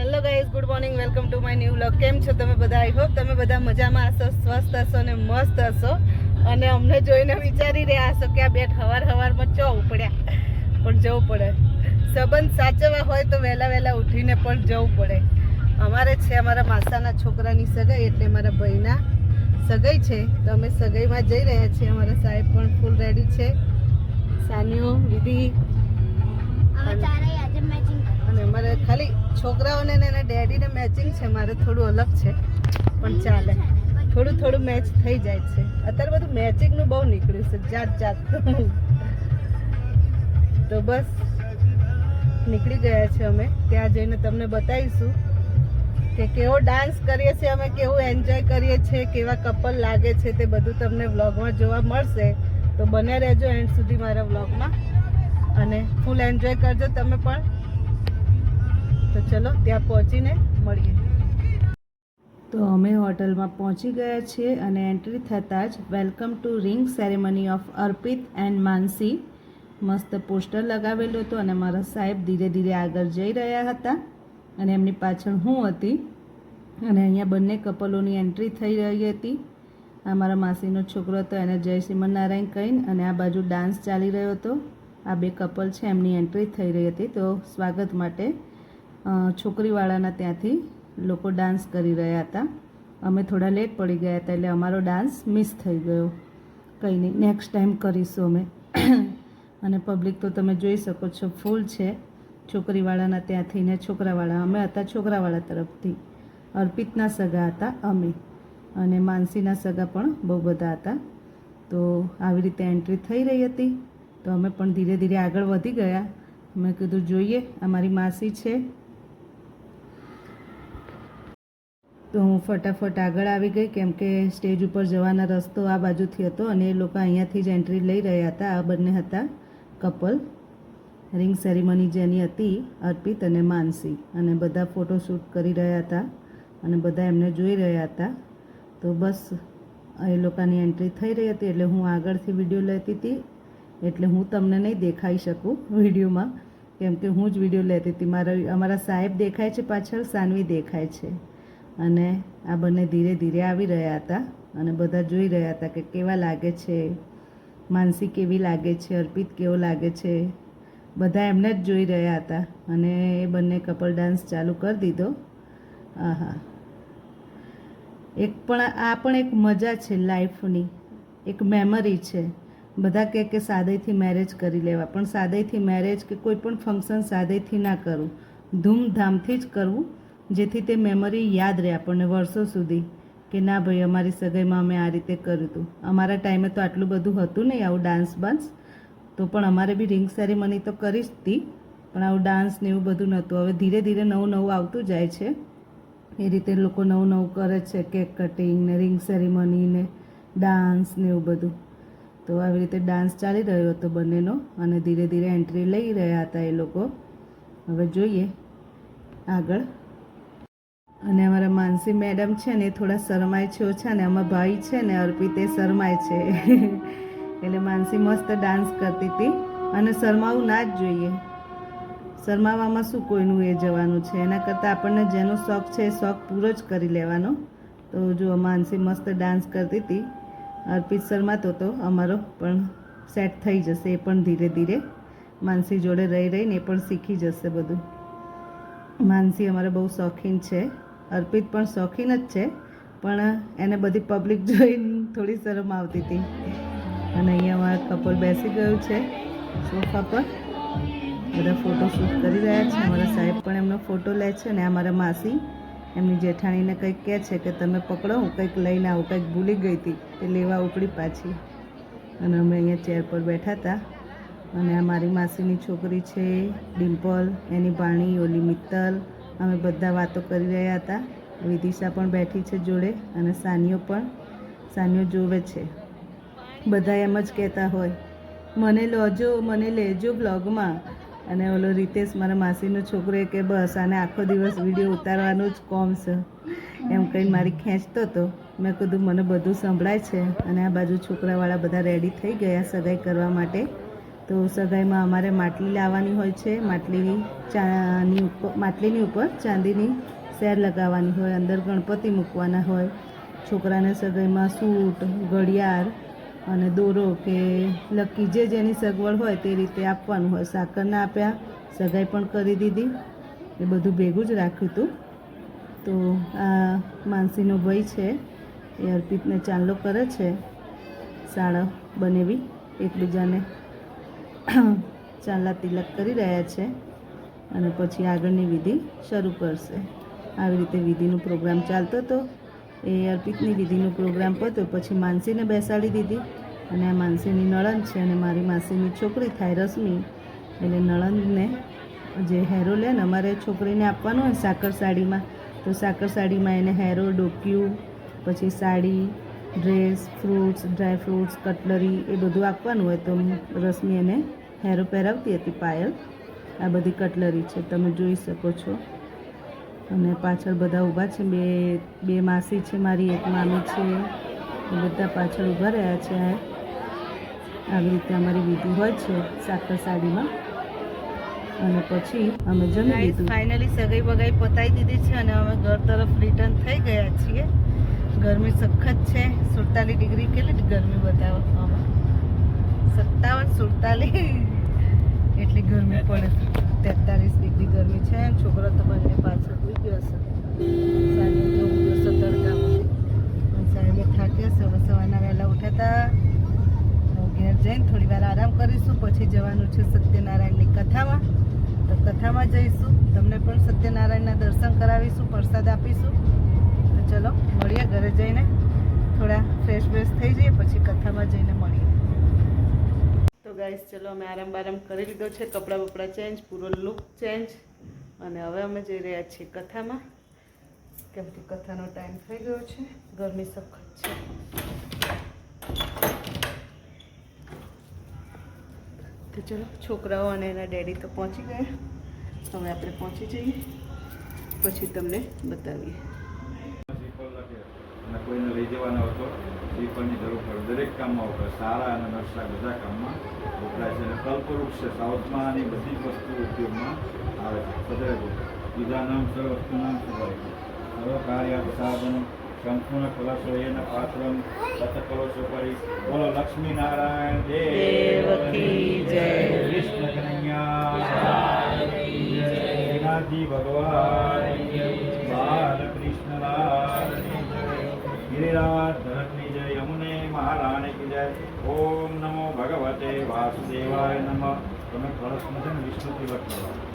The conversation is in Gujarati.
Hello guys good morning welcome to my new vlog. કેમ છો તમે બધા? આઈ હોપ તમે બધા મજામાં હશો સ્વસ્થ હશો અને મસ્ત હશો. અને અમને જોઈને વિચારી રહ્યા હશો કે આ બેટ હવાર હવારમાં ચો ઉપડ્યા? પણ જવું પડે. સંબંધ સાચવવા હોય તો વહેલા વહેલા ઉઠીને પણ જવું પડે. અમારે છે અમારા માસાના છોકરાની સગાઈ એટલે મારા ભાઈના સગાઈ છે. તો અમે સગાઈમાં જઈ રહ્યા છીએ. અમારા સાહેબ પણ ફૂલ રેડી છે. સાનિયો વિધિ અને અમારે ખાલી છોકરાઓને એના ડેડીને મેચિંગ છે, મારે થોડું અલગ છે, પણ ચાલે. થોડું થોડું મેચ થઈ જાય છે. અત્યારે બધું મેચિંગનું બહુ નીકળ્યું છે, જાત જાત. તો બસ, નીકળી ગયા છે અમે. ત્યાં જઈને તમને બતાવીશું કે કેવો ડાન્સ કરીએ છીએ અમે, કેવું એન્જોય કરીએ છીએ, કેવા કપલ લાગે છે તે બધું તમને વ્લોગમાં જોવા મળશે. તો બને રહેજો એન્ડ સુધી મારા વ્લોગમાં અને ફૂલ એન્જોય કરજો તમે પણ. તો ચલો ત્યાં પહોંચીને મળીએ. તો અમે હોટલમાં પહોંચી ગયા છીએ અને એન્ટ્રી થતાં જ welcome to ring ceremony of Arpit and Mansi. મસ્ત પોસ્ટર લગાવેલું હતું અને મારા સાહેબ ધીરે ધીરે આગળ જઈ રહ્યા હતા અને એમની પાછળ હું હતી. અને અહીંયા બંને કપલોની એન્ટ્રી થઈ રહી હતી. આ મારા માસીનો છોકરો હતો, એને જય શ્રીમનારાયણ કહીને અને આ બાજુ ડાન્સ ચાલી રહ્યો હતો. આ બે કપલ છે, એમની એન્ટ્રી થઈ રહી હતી. તો સ્વાગત માટે છોકરીવાળાના ત્યાંથી લોકો ડાન્સ કરી રહ્યા હતા. અમે થોડા લેટ પડી ગયા હતા એટલે અમારો ડાન્સ મિસ થઈ ગયો. કંઈ નહીં, નેક્સ્ટ ટાઈમ કરીશું અમે. અને પબ્લિક તો તમે જોઈ શકો છો, ફૂલ છે. છોકરીવાળાના ત્યાંથી ને છોકરાવાળા, અમે હતા છોકરાવાળા તરફથી. અર્પિતના સગા હતા અમે. અને માનસીના સગા પણ બહુ બધા હતા. તો આવી રીતે એન્ટ્રી થઈ રહી હતી. તો અમે પણ ધીરે ધીરે આગળ વધી ગયા. મેં કીધું, જોઈએ અમારી માસી છે. તો હું ફટાફટ આગળ આવી ગઈ, કેમ કે સ્ટેજ ઉપર જવાના રસ્તો આ બાજુથી હતો અને એ લોકો અહીંયાથી જ એન્ટ્રી લઈ રહ્યા હતા, આ બંને હતા કપલ રિંગ સેરેમની જેની હતી અર્પિત અને માનસી અને બધા ફોટોશૂટ કરી રહ્યા હતા અને બધા એમને જોઈ રહ્યા હતા. તો બસ એ લોકોની એન્ટ્રી થઈ રહી હતી એટલે હું આગળથી વીડિયો લેતી હતી. એટલે હું તમને નહીં દેખાઈ શકું વિડીયોમાં, કેમ કે હું જ વીડિયો લેતી હતી. મારા, અમારા સાહેબ દેખાય છે પાછળ, સાનવી દેખાય છે. અને આ બંને ધીરે ધીરે આવી રહ્યા હતા અને બધા જોઈ રહ્યા હતા કે કેવા લાગે છે, માનસી કેવી લાગે છે, અર્પિત કેવો લાગે છે. બધા એમને જ જોઈ રહ્યા હતા અને એ બંને કપલ ડાન્સ ચાલુ કરી દીધો. આહા. એક પણ આ પણ એક મજા છે લાઈફની એક મેમરી છે. બધા કહે કે સાદેથી મેરેજ કરી લેવા, પણ સાદેથી મેરેજ કે કોઈ પણ ફંક્શન સાદેથી ના કરવું ધૂમધામથી જ કરવું. જેથી તે મેમરી યાદ રહે આપણને વર્ષો સુધી કે ના ભાઈ, અમારી સગાઈમાં અમે આ રીતે કર્યું હતું. અમારા ટાઈમે તો આટલું બધું હતું નહીં, આવું ડાન્સ બાન્સ તો પણ અમારે બી રિંગ સેરેમની તો કરી જ હતી પણ આવું ડાન્સ ને એવું બધું નહોતું. હવે ધીરે ધીરે નવું નવું આવતું જાય છે. એ રીતે લોકો નવું નવું કરે છે કેક કટિંગ ને રિંગ સેરેમની ને ડાન્સ ને એવું બધું. તો આવી રીતે ડાન્સ ચાલી રહ્યો હતો બંનેનો અને ધીરે ધીરે એન્ટ્રી લઈ રહ્યા હતા એ લોકો. હવે જોઈએ આગળ. અને અમારા માનસી મેડમ છે ને એ થોડા શરમાય છે, ઓછા ને અમારા ભાઈ છે ને અર્પિત એ શરમાય છે. એટલે માનસી મસ્ત ડાન્સ કરતી હતી. અને શરમાવું ના જ જોઈએ. શરમાવામાં શું કોઈનું એ જવાનું છે? એના કરતાં આપણને જેનો શોખ છે, એ શોખ પૂરો જ કરી લેવાનો. તો જો માનસી મસ્ત ડાન્સ કરતી હતી. અર્પિત શરમાતો હતો અમારો પણ સેટ થઈ જશે, એ પણ ધીરે ધીરે. માનસી જોડે રહી રહીને એ પણ શીખી જશે બધું. માનસી અમારા બહુ શોખીન છે. અર્પિત પણ શોખીન જ છે, પણ એને બધી પબ્લિક જોઈને થોડી શરમ આવતી હતી. અને અહીંયા અમારા કપલ બેસી ગયું છે સોફા પર. બધા ફોટો શૂટ કરી રહ્યા છે. અમારા સાહેબ પણ એમનો ફોટો લે છે અને અમારા માસી એમની જેઠાણીને કંઈક કહે છે કે તમે પકડો, હું કંઈક લઈને આવું, કંઈક ભૂલી ગઈ હતી, તે લેવા ઉપડી પાછી. અને અમે અહીંયા ચેર પર બેઠા હતા. અને આ મારી માસીની છોકરી છે, ડિમ્પલ, એની ભાણી, ઓલી મિત્તલ અમે બધા વાતો કરી રહ્યા હતા. વિદિશા પણ બેઠી છે જોડે અને સાનીઓ પણ. સાનિયો જોવે છે. બધા એમ જ કહેતા હોય, મને લોજો, મને લેજો બ્લોગમાં અને ઓલો રીતેશ મારા માસીનો છોકરો એ કે, બસ, આને આખો દિવસ વીડિયો ઉતારવાનો જ કોમ છે. એમ કહીને મારી ખેંચતો હતો મેં કીધું, મને બધું સંભળાય છે. અને આ બાજુ છોકરાવાળા બધા રેડી થઈ ગયા સગાઈ કરવા માટે. તો સગાઈમાં અમારે માટલી લાવવાની હોય છે. માટલીની ચાની ઉપર માટલીની ઉપર ચાંદીની સેર લગાવવાની હોય, અંદર ગણપતિ મૂકવાના હોય. છોકરાને સગાઈમાં સૂટ, ઘડિયાળ અને દોરો કે લકી જે જેની સગવડ હોય તે રીતે આપવાનું હોય. સાકરના આપ્યા, સગાઈ પણ કરી દીધી. એ બધું ભેગું જ રાખ્યું હતું. તો આ માનસીનો ભાઈ છે, એ અર્પિતને ચાંદલો કરે છે. શાળા બનેવી એકબીજાને ચાંદલા તિલક કરી રહ્યા છે અને પછી આગળની વિધિ શરૂ કરશે. આવી રીતે વિધિનો પ્રોગ્રામ ચાલતો હતો. એ અર્પિતની વિધિનો પ્રોગ્રામ પતો પછી માનસીને બેસાડી દીધી અને આ માનસીની નળંદ છે અને મારી માસીની છોકરી થાય રશ્મિ. એટલે નળંદને જે હેરો લે ને અમારે છોકરીને આપવાનું હોય સાકર સાડીમાં, તો સાકર સાડીમાં એને હેરો, ડોક્યું, પછી sari dress fruits dry fruits cutlery એ બધું આપવાનું હોય તો રશ્મિ એને હેરો પહેરાવતી હતી પાયલ. આ બધી કટલરી છે તમે જોઈ શકો છો. અને પાછળ બધા ઊભા છે બે બે માસી છે મારી એક મામી છે. એ બધા પાછળ ઊભા રહ્યા છે. આવી રીતે અમારી વિધિ હોય છે સાકર સાડીમાં. અને પછી અમે જમી લીધું. ફાઇનલી સગાઈ બગાઈ પતાવી દીધી છે અને અમે ઘર તરફ રિટર્ન થઈ ગયા છીએ. ગરમી સખત છે, સુડતાલીસ ડિગ્રી કેટલી ગરમી બતાવો સત્તાવન, સુડતાલીસ, એટલી ગરમી પડે. તેતાલીસ ડિગ્રી ગરમી છે. છોકરો તો બંને પાછળ હોઈ ગયો હશે. તડકામાં. સાહેબે થાક્યા છે હવે સવારના વહેલા ઉઠ્યા હતા જઈને થોડી આરામ કરીશું. પછી જવાનું છે સત્યનારાયણની કથામાં. તો કથામાં જઈશું. તમને પણ સત્યનારાયણના દર્શન કરાવીશું, પ્રસાદ આપીશું. ચલો, મળીએ ઘરે જઈને. થોડા ફ્રેશ ફ્રેશ થઈ જઈએ, પછી કથામાં જઈને મળીએ. તો ગાઈસ ચલો, અમે આરામ બારામ કરી લીધો છે. કપડાં બપડા ચેન્જ પૂરો લુક ચેન્જ અને હવે અમે જઈ રહ્યા છીએ કથામાં. કેમ કે કથાનો ટાઈમ થઈ ગયો છે. ગરમી સખત છે. તો ચલો, છોકરાઓ અને એના ડેડી તો પહોંચી ગયા. હવે આપણે પહોંચી જઈએ. પછી તમને બતાવીએ. કોઈને લઈ જવાનો હતો શ્રીફળની જરૂર પડે દરેક કામમાં વપરાય સારા અને નરસા બધા કામમાં વપરાય છે અને કલ્પવૃક્ષ છે સાઉથમાં આની બધી જ વસ્તુ ઉપયોગમાં આવે છે સદૈવ વિધાનામ સર્વ વસ્તુનામ સદાય સર્વ કાર્ય સાધન સંપૂર્ણ કલશો એના પાત્રમ તત કલશો પરી બોલો લક્ષ્મી નારાયણ દેવ જય. કૃષ્ણ કનૈયા ભગવાન ગિરિરાજ ધરતની જય યમુને મહારાણી કી જય. ઓમ નમો ભગવતે વાસુદેવાય નમઃ. તમે પ્રશ્ન છે ને વિષ્ણુ તિલક કરો.